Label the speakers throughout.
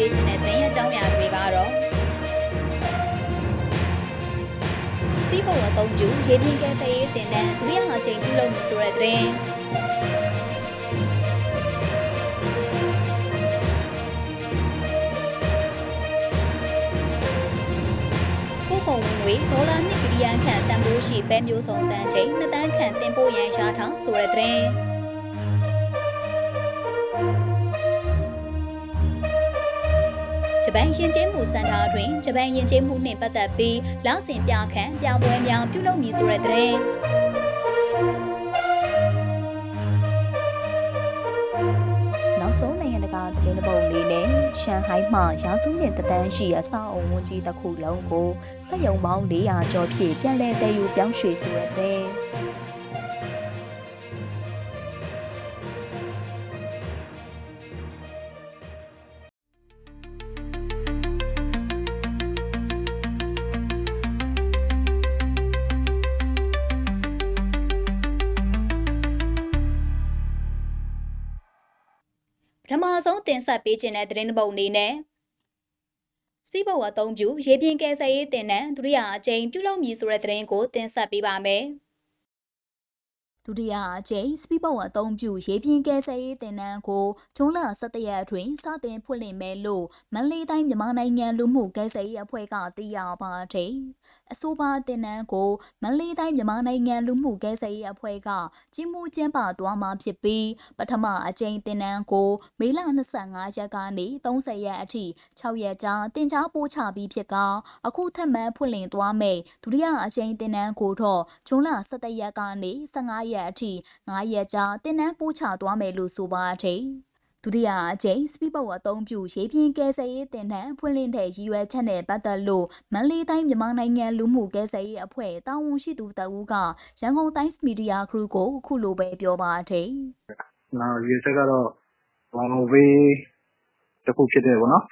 Speaker 1: ပေးခြင်းတဲ့သတင်းအကြောင်းအရာတွေကတော့ Speed Power အသုံးပြုရေပြင်ကဲဆယ်ရေးတင်တန်းဒုတိယအကြိမ်ပြုလုပ်နေဆိုတဲ့သတင်းပို့ကုန်ဝင်ငွေဒေါ်လာ1ဘီလီယံခန့်တန်ဖိုးရှိပဲမျိုးစုံတန်ချိန်2တန်းခန့်တင်ပို့ရန်ရှားထားဆိုတဲ့သတင်း ဂျပန်ယဉ်ကျေးမှုစင်တာတွင်ဂျပန်ယဉ်ကျေးမှုနှင့်ပတ်သက်ပြီးလောက်စင်ပြခန့်ပြပွဲများပြုလုပ်မည်ဆိုတဲ့သတင်းနောက်ဆုံးနိုင်ငံတကာသတင်းတစ်ပုဒ်လေးနဲ့ရှန်ဟိုင်းမှရာစုနှစ်တန်းရှိအဆောက်အုံဝန်ကြီးတစ်ခုလုံးကိုစက်ရုံပေါင်း400ကျော်ဖြင့်ပြန်လည်တည်ယူပြောင်းရွှေ့ဆိုတဲ့သတ ပထမဆုံးတင်ဆက်ပေးခြင်းတဲ့သတင်းတစ်ပုဒ်အနေနဲ့စပီဘောအသုံးပြုရေပြင်ကယ်ဆယ်ရေးတင်နန်းဒုတိယအကြိမ်ပြုလုပ်မည်ဆိုတဲ့သတင်းကိုတင်ဆက်ပေးပါမယ်။ဒုတိယအကြိမ်စပီဘောအသုံးပြုရေပြင်ကယ်ဆယ်ရေးတင်နန်းကိုဂျွန်လ17ရက်အတွင်းစတင်ဖွင့်လှစ်မယ်လို့မန္တလေးတိုင်းမြန်မာနိုင်ငံလူမှုကယ်ဆယ်ရေးအဖွဲ့ကသိရပါတယ်။ အဆိုပါတင်နန်းကိုမန္တလေးတိုင်းမြန်မာနိုင်ငံလူမှုကယ်ဆယ်ရေးအဖွဲ့ကကြီးမှုကျင်းပသွားမှာဖြစ်ပြီးပထမအကြိမ်တင်နန်းကိုမေလ25ရက်ကနေ30ရက်အထိ6ရက်ကြာတင် जा ပို့ချပြီးဖြစ်ကအခုထပ်မံဖွင့်လှစ်သွားမယ်ဒုတိယအကြိမ်တင်နန်းကိုတော့ဂျွန်လ17ရက်ကနေ15ရက်အထိ9ရက်ကြာတင်နန်းပို့ချသွားမယ်လို့ဆိုပါတယ် ဒုတိယအကြိမ်စပီဘောအသုံးပြုရေပြင်ကယ်ဆယ်ရေးတင်နန်းဖွင့်လှစ်တဲ့ရည်ရွယ်ချက်နဲ့ပတ်သက်လို့မန္တလေးတိုင်းမြန်မာနိုင်ငံလူမှုကယ်ဆယ်ရေးအဖွဲ့တာဝန်ရှိသူတဦးကရန်ကုန်တိုင်းမီဒီယာခရူကိုအခုလိုပဲပြောပါတယ်
Speaker 2: နောက်ရေဆက်ကတော့ဘောင်ဝေးတစ်ခုဖြစ်တယ်ပေါ့နော်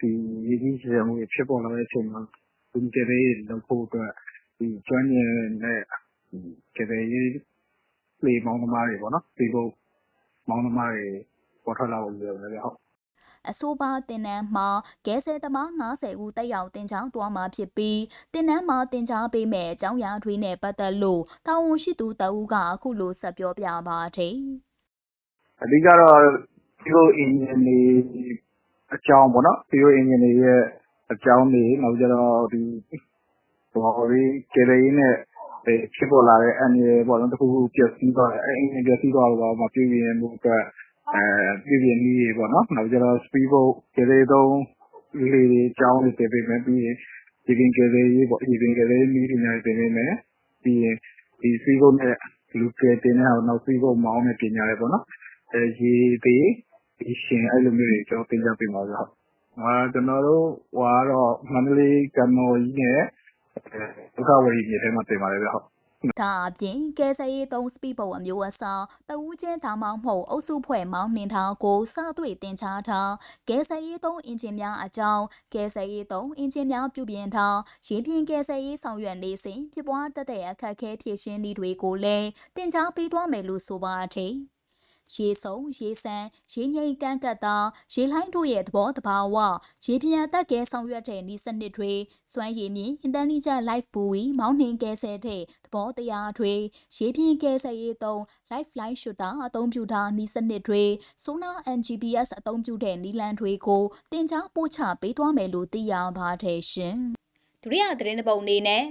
Speaker 2: ဒီရည်ကြီးချင်မှုတွေဖြစ်ပေါ်လာတဲ့အချိန်မှာဒီကလေးလောက်ဖို့အတွက်ဒီကျွမ်းကျင်တဲ့ဒီကလေးလေမောင်းသမားတွေပေါ့နော်ဒီကိုမောင်းသမားတွေ ပေါ်ထွက်လာဖို့ရည်ရွယ်တယ်ဟုတ်
Speaker 1: အဆိုပါတင်နန်းမှာကဲဆယ်သမား90ဦးတက်ရောက်တင်ကြောင်းသွားမှာဖြစ်ပြီးတင်နန်းမှာတင် जा ပေးမဲ့အကြောင်းအရာတွေနဲ့ပတ်သက်လို့တာဝန်ရှိသူတဦးကအခုလိုဆက်ပြောပြပါတယ်
Speaker 2: အဓိကတော့ဒီလိုအင်ဂျင်တွေအကြောင်းပေါ့နော်ဒီလိုအင်ဂျင်တွေရဲ့အကြောင်းတွေနောက်ကြတော့ဒီဘော်ရီကလေးနဲ့ဖြစ်ပေါ်လာတဲ့အန်ရယ်ပေါ့နော်တခုခုပြည့်စည်သွားတယ်အဲအင်ဂျင်ပြည့်စည်သွားတော့မှပြည်ပြင်းမှုအတွက်အဲ ပြည်ပြင်းနည်းတွေပေါ့နော် နောက်ကြတော့ speed boat ကလေးသုံးလေးတွေအကြောင်းတွေပြင်ပေးမယ် ပြီးရင်ဒီပင်ကလေးပေါ့ဒီပင်ကလေး နည်းပညာတွေပြင်ပေးမယ် ပြီးရင် ဒီ speed boat နဲ့ လူကယ်တင်တဲ့ဟာ နောက် speed boat မောင်းတဲ့ ပညာတွေပေါ့နော်အဲရေသေးဒီရှင် အဲ့လိုမျိုးတွေ ကျွန်တော်သင်ကြားပေးပါဆိုဟုတ်ဟာကျွန်တော်တို့ဟွာတော့ မန္တလေးကံတော်ကြီးနဲ့ ဒုက္ခဝရီမြေထဲမှာတင်ပါတယ်ဗျဟုတ်
Speaker 1: ဒါအပြင်ကဲဆယ်ရေးသုံးစပီပုံအမျိုးအစားတဦးချင်းဒါမှမဟုတ်အုပ်စုဖွဲ့မောင်းနှင်ထားကိုစတွေ့တင်ချထားကဲဆယ်ရေးသုံးအင်ဂျင်များအကြောင်းကဲဆယ်ရေးသုံးအင်ဂျင်များပြုပြင်ထားရေပြင်ကဲဆယ်ရေးဆောင်ရွက်နေစဉ်ဖြစ်ပွားတတ်တဲ့အခက်အခဲဖြည့်ရှင်းနည်းတွေကိုလည်းတင် जा ပေးသွားမယ်လို့ဆိုပါတယ် ရေဆုံရေဆန်းရေငိမ့်ကန့်ကတ်တာရေလိုင်းတို့ရဲ့သဘောတဘာဝရေပြင်အသက်ကဲဆောင်ရွက်တဲ့ဤစနစ်တွေစွမ်းရည်မြင့် intelligent life buoy မောင်းနှင်ကဲဆယ်တဲ့သဘောတရားတွေရေပြင်ကဲဆယ်ရေးသုံး lifeline shooter အသုံးပြုထားဤစနစ်တွေ sonar and GPS အသုံးပြုတဲ့နည်းလမ်းတွေကိုတင် जा ပို့ချပေးသွားမယ်လို့သိရပါတယ်ရှင်ဒုတိယသတင်းတစ်ပုဒ်အနေနဲ့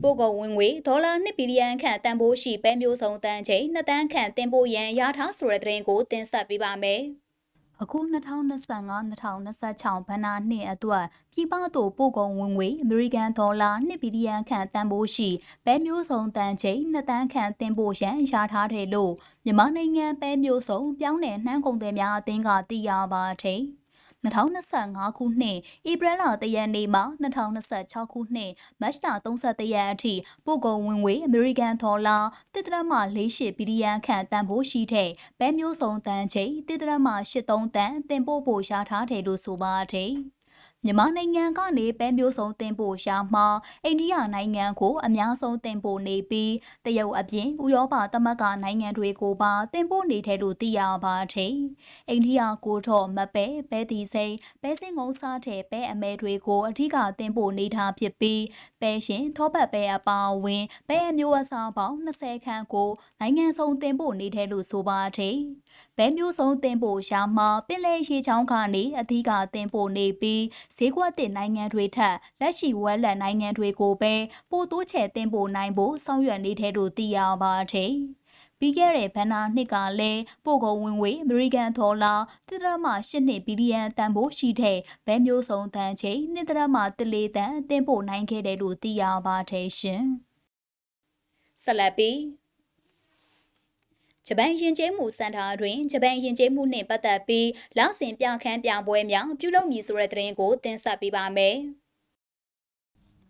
Speaker 1: ပို့ကုန်ဝင်ငွေဒေါ်လာ1ဘီလီယံခန့်တန်ဖိုးရှိပဲမျိုးစုံတန်ချိန်2တန်းခန့်တင်ပို့ရန်ရထားဆိုတဲ့သတင်းကိုတင်ဆက်ပေးပါမယ်။အခု2025-2026ဘဏ္ဍာနှစ်အတွက်ပြည်ပသို့ပို့ကုန်ဝင်ငွေအမေရိကန်ဒေါ်လာ1ဘီလီယံခန့်တန်ဖိုးရှိပဲမျိုးစုံတန်ချိန်2တန်းခန့်တင်ပို့ရန်ရထားတယ်လို့မြန်မာနိုင်ငံပဲမျိုးစုံပြောင်းတဲ့နှမ်းကုန်သည်များအသင်းကသိရပါတယ်။ 2025ခုနှစ်ဧပြီလ3ရက်နေ့မှ2026ခုနှစ်မတ်လ31ရက်အထိပို့ကုန်ဝင်ငွေအမေရိကန်ဒေါ်လာ1.48ဘီလီယံခန့်တန်ဖိုးရှိတဲ့ဘဲမျိုးစုံတန်ချိန်1.83တန်တင်ပို့ဖို့ရှားထားတယ်လို့ဆိုပါတယ်။ မြန်မာနိုင်ငံကနေပဲမျိုးစုံတင်ပို့ရှာမှာအိန္ဒိယနိုင်ငံကိုအများဆုံးတင်ပို့နေပြီးတရုတ်အပြင်ဥရောပသမဂ္ဂနိုင်ငံတွေကိုပါတင်ပို့နေတယ်လို့သိရပါတယ်။အိန္ဒိယကိုတော့မပဲပဲတီစိန်ပဲစင်ကုန်းစားတဲ့ပဲအမဲတွေကိုအဓိကတင်ပို့နေတာဖြစ်ပြီးပဲရှင်ထောပတ်ပဲအပါအဝင်ပဲအမျိုးအစားပေါင်း20ခန့်ကိုနိုင်ငံဆုံးတင်ပို့နေတယ်လို့ဆိုပါတယ်။ပဲမျိုးစုံတင်ပို့ရှာမှာပင်လယ်ရေချောင်းကနေအဓိကတင်ပို့နေပြီးဈေးကွက်တင်နိုင်ငံတွေထက်လက်ရှိဝက်လက်နိုင်ငံတွေကိုပဲပိုတိုးချဲ့တင်ပို့နိုင်ဖို့ဆောင်ရွက်နေတဲ့လို့သိရပါတယ်။ပြီးခဲ့တဲ့ဘဏ္ဍာနှစ်ကလည်းပို့ကုန်ဝင်ငွေအမေရိကန်ဒေါ်လာ1.8ဘီလီယံတန်ဖိုးရှိတဲ့ဘဲမျိုးစုံတန်ချိန်1.3တန်တင်ပို့နိုင်ခဲ့တယ်လို့သိရပါတယ်ရှင်။ဆက်လက်ပြီး ဂျပန်ယဉ်ကျေးမှုစင်တာတွင်ဂျပန်ယဉ်ကျေးမှုနှင့်ပတ်သက်ပြီးလောက်စင်ပြခန်းပြပွဲများပြုလုပ်မည်ဆိုတဲ့သတင်းကိုတင်ဆက်ပေးပါမယ်။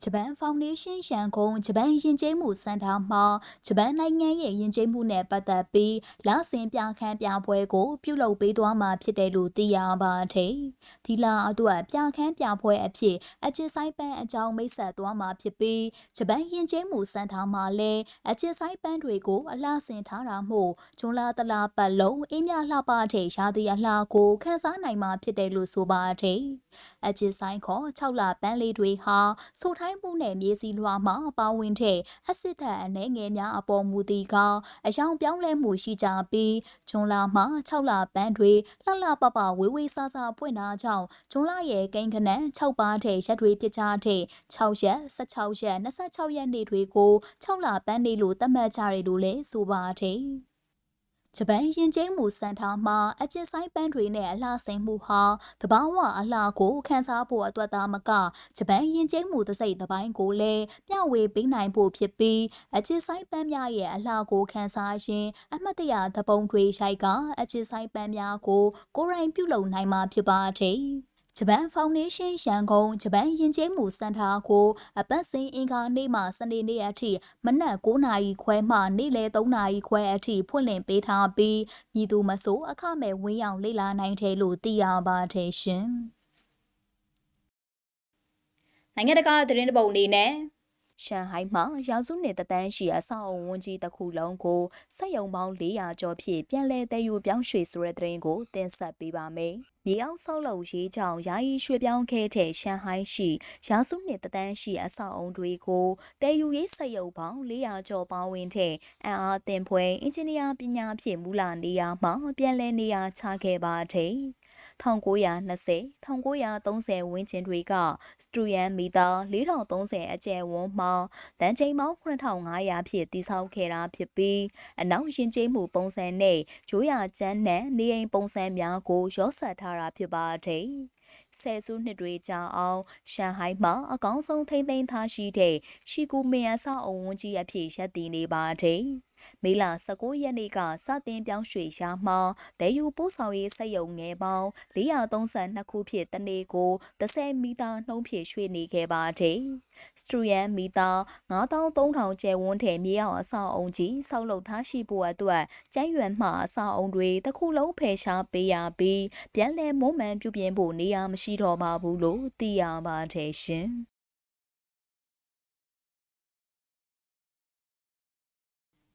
Speaker 1: ဂျပန်ဖောင်ဒေးရှင်းရန်ကုန်ဂျပန်ယဉ်ကျေးမှုစင်တာမှာဂျပန်နိုင်ငံရဲ့ယဉ်ကျေးမှုနဲ့ပတ်သက်ပြီးလောက်စင်ပြခန်းပြပွဲကို ပြုလုပ်ပေးသွားမှာဖြစ်တယ်လို့သိရပါတယ်။ဒီလအတွက်ပြခန်းပြပွဲအဖြစ်အချစ်ဆိုင်ပန်းအကြောင်းမိတ်ဆက်သွားမှာဖြစ်ပြီးဂျပန်ယဉ်ကျေးမှုစင်တာမှာလည်းအချစ်ဆိုင်ပန်းတွေကိုအလှဆင်ထားတာမို့ဂျွန်လာတလာပတ်လုံးအင်းမြလှပတဲ့ရာသီအလှကိုခန်းစားနိုင်မှာဖြစ်တယ်လို့ဆိုပါတယ်။အချစ်ဆိုင်ခေါ်6လပန်းလေးတွေဟာဆိုထိုင်းမှုနဲ့မြေစီလွှာမှာပါဝင်တဲ့အစစ်ဓာတ်အနေငယ်များအပေါ်မူတည်ကအယောင်ပြောင်းလဲမှုရှိကြပြီးဂျွန်လာမှာ6လပန်းတွေလှလှပပဝေးဝေးဆာဆာပွင့်တာကြောင့်ဂျွန်လာရဲ့ကိန်းကနန်း6ပါးတဲ့ရက်တွေပြကြတဲ့6ရက်16ရက်26ရက်နေ့တွေကို6လပန်းနေလို့သတ်မှတ်ကြတယ်လို့လည်းဆိုပါတယ် ဂျပန်ယဉ်ကျေးမှုစံထားမှာအကျဉ်ဆိုင်ပန်းတွေနဲ့အလှစိန်မှုဟာတဘာဝအလှကိုခန်းစားဖို့အတွက်သာမကဂျပန်ယဉ်ကျေးမှုသစိတ်တစ်ပိုင်းကိုလည်းမျှဝေပေးနိုင်ဖို့ဖြစ်ပြီးအကျဉ်ဆိုင်ပန်းများရဲ့အလှကိုခန်းစားခြင်းအမှတ်တရသပုံတွေရှိုက်ကအကျဉ်ဆိုင်ပန်းများကိုကိုယ်တိုင်ပြုလုပ်နိုင်မှာဖြစ်ပါတယ်။ ဂျပန်ဖောင်ဒေးရှင်းရန်ကုန်ဂျပန်ယဉ်ကျေးမှုစင်တာကိုအပတ်စဉ်အင်္ဂါနေ့မှစနေနေ့အထိမနက်9နာရီခွဲမှနေ့လယ်3နာရီခွဲအထိဖွင့်လှစ်ပေးထားပြီးမြည်သူမဆိုးအခမဲ့ဝင်းရောက်လေ့လာနိုင်တယ်လို့သိရပါတယ်ရှင်။နိုင်ငံတကာသတင်းတပုတ်အနေနဲ့ ရှန်ဟိုင်းမှာရာစုနှစ်တန်းရှိအဆောက်အုံဝန်းကြီးတစ်ခုလုံးကိုစက်ရုံပေါင်း400ကျော်ဖြင့်ပြန်လည်တည်ယူပြောင်းရွှေ့ဆိုတဲ့သတင်းကိုတင်ဆက်ပေးပါမယ်။မြေအောင်ဆောက်လုပ်ရေးကြောင့်ယာယီရွှေ့ပြောင်းခဲ့တဲ့ရှန်ဟိုင်းရှိရာစုနှစ်တန်းရှိအဆောက်အုံတွေကိုတည်ယူရေးစက်ရုံပေါင်း400ကျော်ပေါင်းဝင်တဲ့အင်အားတင်ပွဲအင်ဂျင်နီယာပညာဖြင့်မူလာနေရာမှာပြန်လည်နေရာချခဲ့ပါတယ်။ 1920 1930ဝန်းကျင်တွေကစတူရန်မီတာ4030အကျယ်ဝန်းမှာတန်ချိန်ပေါင်း9500ဖြင့်တည်ဆောက်ခဲ့တာဖြစ်ပြီးအနောက်ယဉ်ကျေးမှုပုံစံနဲ့ရိုးရာကျန်းနဲ့နေအိမ်ပုံစံများကိုရောဆက်ထားတာဖြစ်ပါတယ်။ဆယ်စုနှစ်တွေကြာအောင်ရှန်ဟိုင်းမှာအကောင်းဆုံးထိမ့်သိမ်းထားရှိတဲ့ရှီကူမင်အဆောက်အုံဝန်းကြီးအဖြစ်ရပ်တည်နေပါတယ်။ မေလ19ရက်နေ့ကစတင်ပြောင်းရွှေ့ရာမှာဒဲယူပို့ဆောင်ရေးစက်ရုံငယ်ပေါင်း432ခုဖြင့်တနေ့ကို30မီတာနှုန်းဖြင့်ရွှေ့နေခဲ့ပါတယ်။စထရန်မီတာ9300ကျယ်ဝန်းတဲ့မြေအောင်အဆောက်အုံကြီးဆောက်လုပ်ထားရှိဖို့အတွက်ကျန်းရွံမှအဆောက်အုံတွေတစ်ခုလုံးဖယ်ရှားပေးရပြီးပြန်လည်မွမ်းမံပြုပြင်ဖို့နေရာမရှိတော့ပါဘူးလို့သိရပါတယ်ရှင်။